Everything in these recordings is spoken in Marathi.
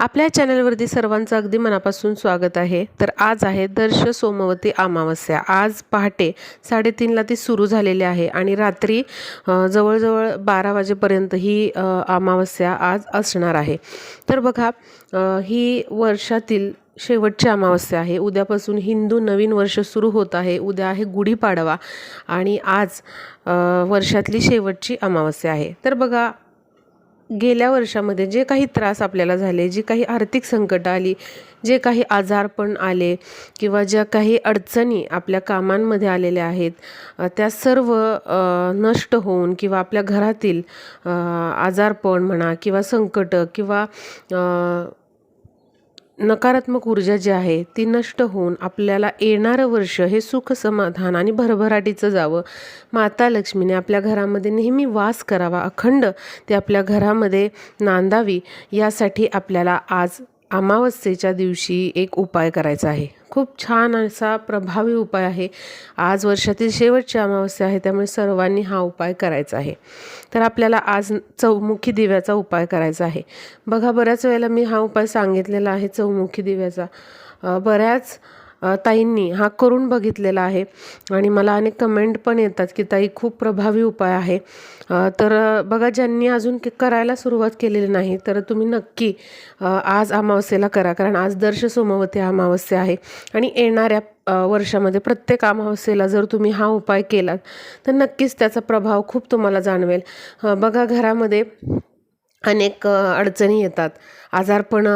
आपल्या चॅनलवरती सर्वांचं अगदी मनापासून स्वागत आहे. तर आज आहे दर्श सोमवती अमावस्या. आज पहाटे साडेतीनला ती सुरू झालेली आहे आणि रात्री जवळजवळ बारा वाजेपर्यंत ही अमावस्या आज असणार आहे. तर बघा ही वर्षातील शेवटची अमावस्या आहे. उद्यापासून हिंदू नवीन वर्ष सुरू होत आहे. उद्या आहे गुढीपाडवा आणि आज वर्षातली शेवटची अमावस्या आहे. तर बघा गेल्या वर्षामध्ये जे काही त्रास आपल्याला झाले जी काही आर्थिक संकटं आली जे काही आजारपण आले किंवा ज्या काही अडचणी आपल्या कामांमध्ये आलेल्या आहेत त्या सर्व नष्ट होऊन किंवा आपल्या घरातील आजारपण म्हणा किंवा संकटं किंवा नकारात्मक ऊर्जा जी आहे ती नष्ट होऊन आपल्याला येणारं वर्ष हे सुख समाधान आणि भरभराटीचं जावं. माता लक्ष्मीने आपल्या घरामध्ये नेहमी वास करावा अखंड ते आपल्या घरामध्ये नांदावी यासाठी आपल्याला आज अमावस्येच्या दिवशी एक उपाय करायचा आहे. खूप छान असा प्रभावी उपाय आहे. आज वर्षातील शेवटची अमावस्या आहे त्यामुळे सर्वांनी हा उपाय करायचा आहे. तर आपल्याला आज चौमुखी दिव्याचा उपाय करायचा आहे. बघा बऱ्याच वेळेला मी हा उपाय सांगितलेला आहे चौमुखी दिव्याचा. बऱ्याच ताईंनी हा करून बघितलेला आहे. आणि मला अनेक कमेंट पण येतात की ताई खूप प्रभावी उपाय आहे. तर बघा ज्यांनी अजून करायला सुरुवात केलेली नाही तर तुम्ही नक्की आज अमावस्येला करा. कारण आज दर्श सोमवती अमावस्या आहे. आणि येणाऱ्या वर्षामध्ये प्रत्येक अमावस्येला जर तुम्ही हा उपाय केलात तर नक्कीच त्याचा प्रभाव खूप तुम्हाला जाणवेल. बघा घरामध्ये अनेक अडचणी येतात. आजारपण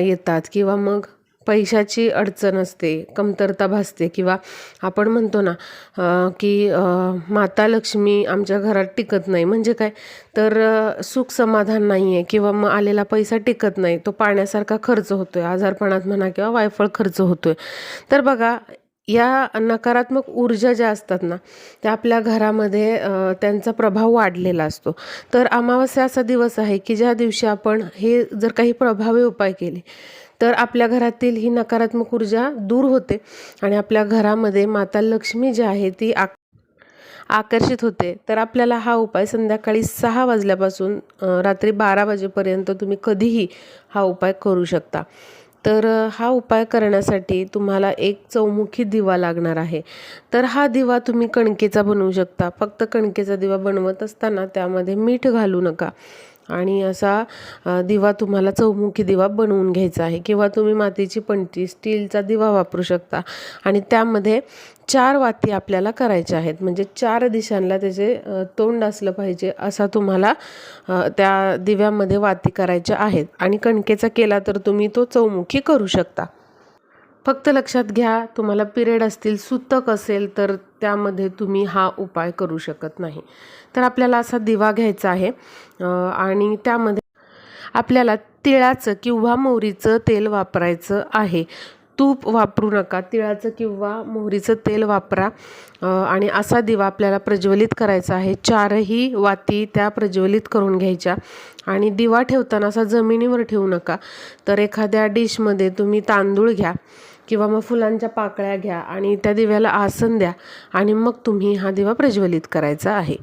येतात. किंवा मग पैशाची अडचण असते कमतरता भासते किंवा आपण म्हणतो ना की माता लक्ष्मी आमच्या घरात टिकत नाही. म्हणजे काय? तर सुख समाधान नाही आहे किंवा मग आलेला पैसा टिकत नाही. तो पाण्यासारखा खर्च होतो आहे आजारपणात म्हणा किंवा वायफळ खर्च होतो आहे तर बघा या नकारात्मक ऊर्जा ज्या असतात ना त्या आपल्या घरामध्ये त्यांचा प्रभाव वाढलेला असतो. तर अमावस्या असा दिवस आहे की ज्या दिवशी आपण हे जर काही प्रभावी उपाय केले तर आपल्या घरातील ही नकारात्मक ऊर्जा दूर होते आणि आपल्या घरामध्ये माता लक्ष्मी जी आहे ती आक आकर्षित होते. तर आपल्याला हा उपाय संध्याकाळी सहा वाजल्यापासून रात्री बारा वाजेपर्यंत तुम्ही कधीही हा उपाय करू शकता. तर हा उपाय करण्यासाठी तुम्हाला एक चौमुखी दिवा लागणार आहे. तर हा दिवा तुम्ही कणकेचा बनवू शकता. फक्त कणकेचा दिवा बनवत असताना त्यामध्ये मीठ घालू नका. आणि असा दिवा तुम्हाला चौमुखी दिवा बनवून घ्यायचा आहे किंवा तुम्ही मातीची पंटी स्टीलचा दिवा वापरू शकता. आणि त्यामध्ये चार वाती आपल्याला करायच्या आहेत. म्हणजे चार दिशांना त्याचे तोंड असलं पाहिजे असा तुम्हाला त्या दिव्यामध्ये वाती करायच्या आहेत. आणि कणकेचा केला तर तुम्ही तो चौमुखी करू शकता. फक्त लक्षात घ्या तुम्हाला पिरियड असतील सुतक असेल तर त्यामध्ये तुम्ही हा उपाय करू शकत नाही. तर आपल्याला असा दिवा घ्यायचा आहे आणि त्यामध्ये आपल्याला तिळाचं किंवा मोहरीचं तेल वापरायचं आहे. तूप वापरू नका तिळाचं किंवा मोहरीचं तेल वापरा आणि असा दिवा आपल्याला प्रज्वलित करायचा आहे. चारही वाती त्या प्रज्वलित करून घ्यायच्या आणि दिवा ठेवताना असा जमिनीवर ठेवू नका. तर एखाद्या डिशमध्ये तुम्ही तांदूळ घ्या किंवा मग फुलांच्या पाकळ्या घ्या आणि त्या दिव्याला आसन द्या आणि मग तुम्ही हा दिवा प्रज्वलित करायचा आहे.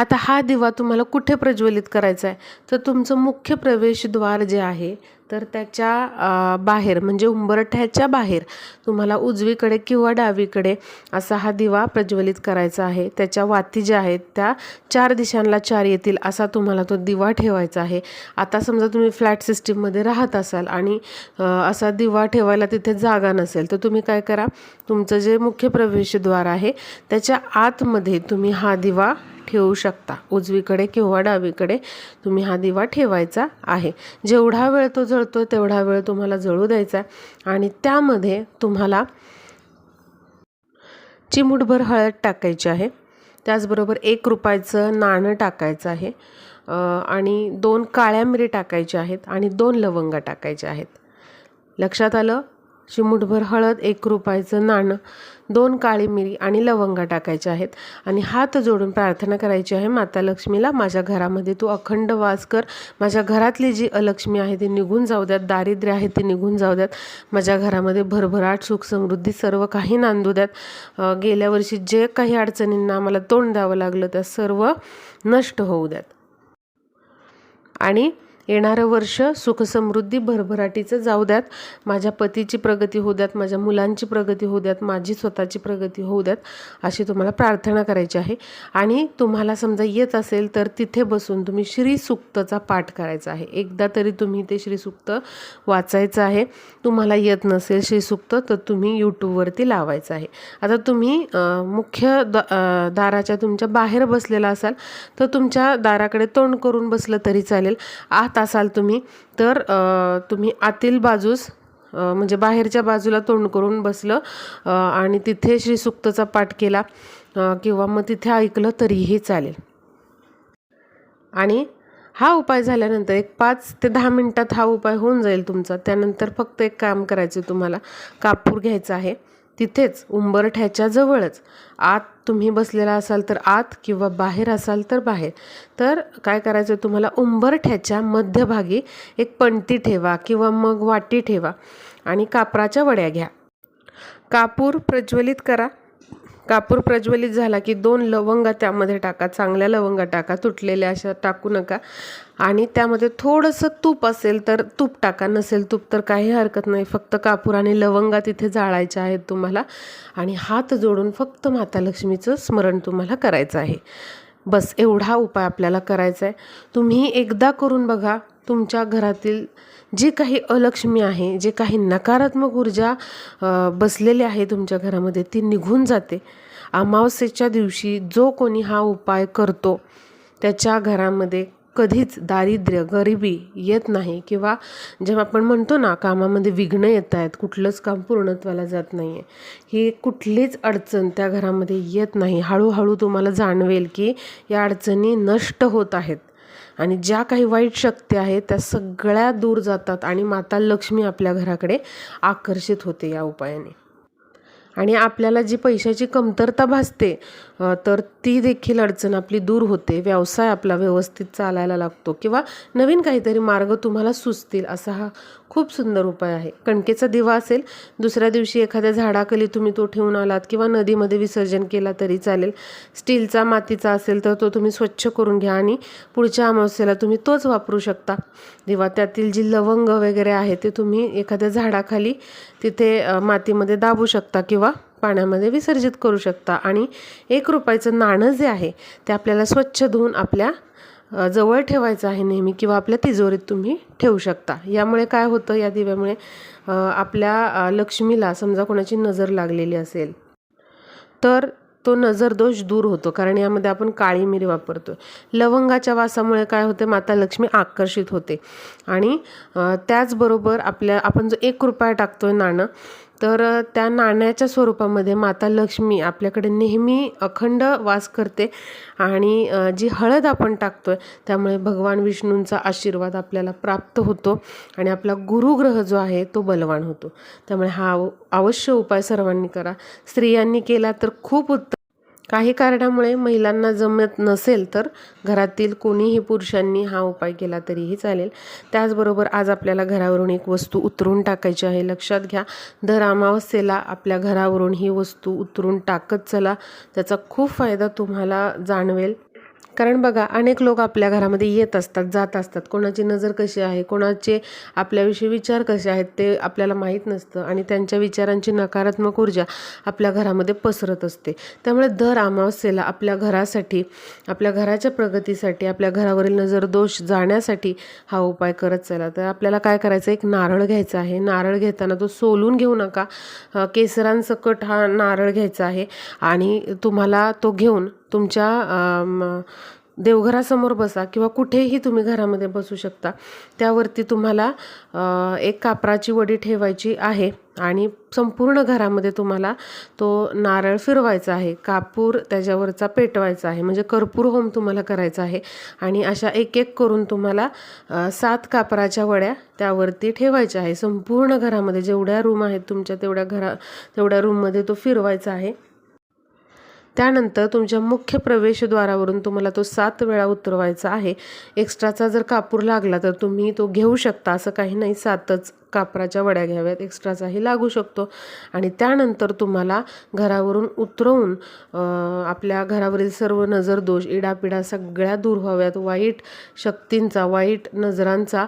आता हा दिवा तुम्हाला कुठे प्रज्वलित करायचा आहे? तर तुमचं मुख्य प्रवेशद्वार जे आहे तर त्याच्या बाहेर म्हणजे उंबरठ्याच्या बाहेर तुम्हाला उजवीकडे किंवा डावीकडे असा हा दिवा प्रज्वलित करायचा आहे. त्याच्या वाती ज्या आहेत त्या चार दिशांना चार येतील असा तुम्हाला तो दिवा ठेवायचा आहे. आता समजा तुम्ही फ्लॅट सिस्टीममध्ये राहत असाल आणि असा दिवा ठेवायला तिथे जागा नसेल तर तुम्ही काय करा तुमचं जे मुख्य प्रवेशद्वार आहे त्याच्या आतमध्ये तुम्ही हा दिवा ठेवू शकता. उजवीकडे किंवा डावीकडे तुम्ही हा दिवा ठेवायचा आहे. जेवढा वेळ तो जळतो तेवढा वेळ तुम्हाला जळू द्यायचा आहे. आणि त्यामध्ये तुम्हाला चिमूटभर हळद टाकायची आहे. त्याचबरोबर एक रुपयाचं नाणं टाकायचं आहे. आणि दोन काळ्या मिरी टाकायच्या आहेत आणि दोन लवंगा टाकायच्या आहेत. लक्षात आलं? चिमूटभर हळद एक रुपयाचं नाणं दोन काळी मिरी आणि लवंगा टाकायच्या आहेत. आणि हात जोडून प्रार्थना करायची आहे माता लक्ष्मीला माझ्या घरामध्ये तू अखंड वास कर. माझ्या घरातली जी अलक्ष्मी आहे ती निघून जाऊ द्यात. दारिद्र्य आहे ते निघून जाऊ द्यात. माझ्या घरामध्ये भरभराट सुख समृद्धी सर्व काही नांदू द्यात. गेल्या वर्षी जे काही अडचणींना मला तोंड द्यावं लागलं त्या सर्व नष्ट होऊ द्यात. आणि येणारं वर्ष सुखसमृद्धी भरभराटीचं जाऊ द्यात. माझ्या पतीची प्रगती होऊ द्यात माझ्या मुलांची प्रगती होऊ द्यात माझी स्वतःची प्रगती होऊ द्यात अशी तुम्हाला प्रार्थना करायची आहे. आणि तुम्हाला समजा येत असेल तर तिथे बसून तुम्ही श्रीसुक्तचा पाठ करायचा आहे. एकदा तरी तुम्ही ते श्रीसुक्त वाचायचं आहे. तुम्हाला येत नसेल श्रीसुक्त तर तुम्ही यूट्यूबवरती लावायचं आहे. आता तुम्ही मुख्य द दाराच्या तुमच्या बाहेर बसलेला असाल तर तुमच्या दाराकडे तोंड करून बसलं तरी चालेल. आत असाल तुम्ही तर तुम्ही आतील बाजूस म्हणजे बाहेरच्या बाजूला तोंड करून बसलं आणि तिथे श्रीसुक्तचा पाठ केला किंवा मग तिथे ऐकलं तरीही चालेल. आणि हा उपाय झाल्यानंतर एक पाच ते दहा मिनटात हा उपाय होऊन जाईल तुमचा. त्यानंतर फक्त एक काम करायचं तुम्हाला कापूर घ्यायचं आहे. तिथेच उंबरठ्याच्या जवळच. आत तुम्ही बसलेला असाल तर आत किंवा बाहेर असाल तर बाहेर. तर काय करायचं तुम्हाला उंबरठ्याच्या मध्यभागी एक पणती ठेवा किंवा मग वाटी ठेवा आणि कापराच्या वड्या घ्या. कापूर प्रज्वलित करा. कापूर प्रज्वलित झाला की दोन लवंगा त्यामध्ये टाका चांगल्या लवंगा टाका तुटलेल्या अशा टाकू नका. आणि त्यामध्ये थोडंसं तूप असेल तर तूप टाका नसेल तूप तर काही हरकत नाही. फक्त कापूर आणि लवंगा तिथे जाळायच्या आहेत तुम्हाला. आणि हात जोडून फक्त माता लक्ष्मीचं स्मरण तुम्हाला करायचं आहे. बस एवढा उपाय आपल्याला करायचा आहे. तुम्ही एकदा करून बघा. तुमच्या घरातील जी काही अलक्ष्मी आहे जे काही नकारात्मक ऊर्जा बसलेली आहे तुमच्या घरामध्ये ती निघून जाते. अमावस्येच्या दिवशी जो कोणी हा उपाय करतो त्याच्या घरामध्ये कधीच दारिद्र्य गरिबी येत नाही किंवा जेव्हा आपण म्हणतो ना कामामध्ये विघ्न येत आहेत कुठलंच काम पूर्णत्वाला जात नाही आहे ही कुठलीच अडचण त्या घरामध्ये येत नाही. हळूहळू तुम्हाला जाणवेल की या अडचणी नष्ट होत आहेत. आणि ज्या काही वाईट शक्ती आहेत त्या सगळ्या दूर जातात आणि माता लक्ष्मी आपल्या घराकडे आकर्षित होते या उपायाने. आणि आपल्याला जी पैशाची कमतरता भासते तर ती देखील अडचण आपली दूर होते. व्यवसाय आपला व्यवस्थित चालायला लागतो किंवा नवीन काहीतरी मार्ग तुम्हाला सुचतील असा हा खूप सुंदर उपाय आहे. कणकेचा दिवा असेल दुसऱ्या दिवशी एखाद्या झाडाखाली तुम्ही तो ठेवून आलात किंवा नदीमध्ये विसर्जन केला तरी चालेल. स्टीलचा मातीचा असेल तर तो तुम्ही स्वच्छ करून घ्या आणि पुढच्या अमावस्येला तुम्ही तोच वापरू शकता. दिवा त्यातील जी लवंग वगैरे आहे ते तुम्ही एखाद्या झाडाखाली तिथे मातीमध्ये दाबू शकता किंवा पाण्यामध्ये विसर्जित करू शकता. आणि एक रुपयाचं नाणं जे आहे ते आपल्याला स्वच्छ धुवून आपल्या जवळ ठेवायचं आहे नेहमी किंवा आपल्या तिजोरीत तुम्ही ठेवू शकता. यामुळे काय होतं या दिव्यामुळे आपल्या लक्ष्मीला समजा कोणाची नजर लागलेली असेल तर तो नजर दोष दूर होतो. कारण यामध्ये आपण काळी मिरी वापरतो लवंगाच्या वासामुळे काय होते माता लक्ष्मी आकर्षित होते. आणि त्याचबरोबर आपल्या आपण जो एक रुपया टाकतोय नाणं तर त्या नाण्याच्या स्वरूपामध्ये माता लक्ष्मी आपल्याकडे नेहमी अखंड वास करते आणि जी हळद आपण टाकतोय त्यामुळे भगवान विष्णूंचा आशीर्वाद आपल्याला प्राप्त होतो आणि आपला गुरुग्रह जो आहे तो बलवान होतो. त्यामुळे हा अवश्य उपाय सर्वांनी करा. स्त्रियांनी केला तर खूप उत्तम काही कारणामुळे महिलांना जमत नसेल तर घरातील कोणीही पुरुषांनी हा उपाय केला तरीही चालेल. त्याचबरोबर आज आपल्याला घरावरून एक वस्तू उतरून टाकायची आहे. लक्षात घ्या दर अमावस्येला आपल्या घरावरून ही वस्तू उतरून टाकत चला. त्याचा खूप फायदा तुम्हाला जाणवेल. कारण बघा अनेक लोक आपल्या घरामध्ये येत असतात जात असतात. कोणाची नजर कशी आहे कोणाचे आपल्याविषयी विचार कसे आहेत ते आपल्याला माहीत नसतं आणि त्यांच्या विचारांची नकारात्मक ऊर्जा आपल्या घरामध्ये पसरत असते. त्यामुळे दर अमावस्येला आपल्या घरासाठी आपल्या घराच्या प्रगतीसाठी आपल्या घरावरील नजर दोष जाण्यासाठी हा उपाय करत चला. तर आपल्याला काय करायचं? एक नारळ घ्यायचा आहे. नारळ घेताना तो सोलून घेऊ नका. केसरांसकट हा नारळ घ्यायचा आहे आणि तुम्हाला तो घेऊन तुमच्या देवघरासमोर बसा किंवा कुठेही तुम्ही घरामध्ये बसू शकता. त्यावरती तुम्हाला एक कापराची वडी ठेवायची आहे आणि संपूर्ण घरामध्ये तुम्हाला तो नारळ फिरवायचा आहे कापूर त्याच्यावरचा पेटवायचा आहे म्हणजे कर्पूर होम तुम्हाला करायचा आहे आणि अशा एक एक करून तुम्हाला सात कापराच्या वड्या त्यावरती ठेवायच्या आहे. संपूर्ण घरामध्ये जेवढ्या रूम आहेत तुमच्या तेवढ्या घरा तेवढ्या रूममध्ये तो फिरवायचा आहे. त्यानंतर तुमच्या मुख्य प्रवेशद्वारावरून तुम्हाला तो सात वेळा उतरवायचा आहे. एक्स्ट्राचा जर कापूर लागला तर तुम्ही तो घेऊ शकता. असं काही नाही सातच. कापराच्या वड्या घ्याव्यात एक्स्ट्राचाही लागू शकतो. आणि त्यानंतर तुम्हाला घरावरून उतरवून आपल्या घरावरील सर्व नजरदोष इडापिडा सगळ्या दूर व्हाव्यात. वाईट शक्तींचा वाईट नजरांचा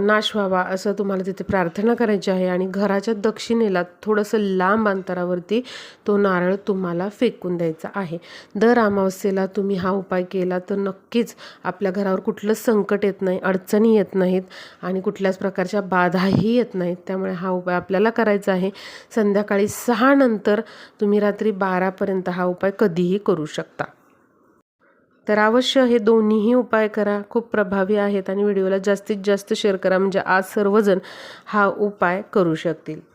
नाश व्हावा असं तुम्हाला तिथे प्रार्थना करायची आहे. आणि घराच्या दक्षिणेला थोडंसं लांब अंतरावरती तो नारळ तुम्हाला फेकून द्यायचा आहे. दर अमावस्येला तुम्ही हा उपाय केला तर नक्कीच आपल्या घरावर कुठलंच संकट येत नाही अडचणी येत नाहीत आणि कुठल्याच प्रकारच्या बाधाही येत नाहीत. त्यामुळे हा उपाय आपल्याला करायचा आहे. संध्याकाळी सहा नंतर तुम्ही रात्री बारापर्यंत हा उपाय कधीही करू शकता. तर अवश्य हे दोन्हीही उपाय करा. खूप प्रभावी आहेत आणि व्हिडिओला जास्तीत जास्त शेअर करा. म्हणजे आज सर्वजण हा उपाय करू शकतील.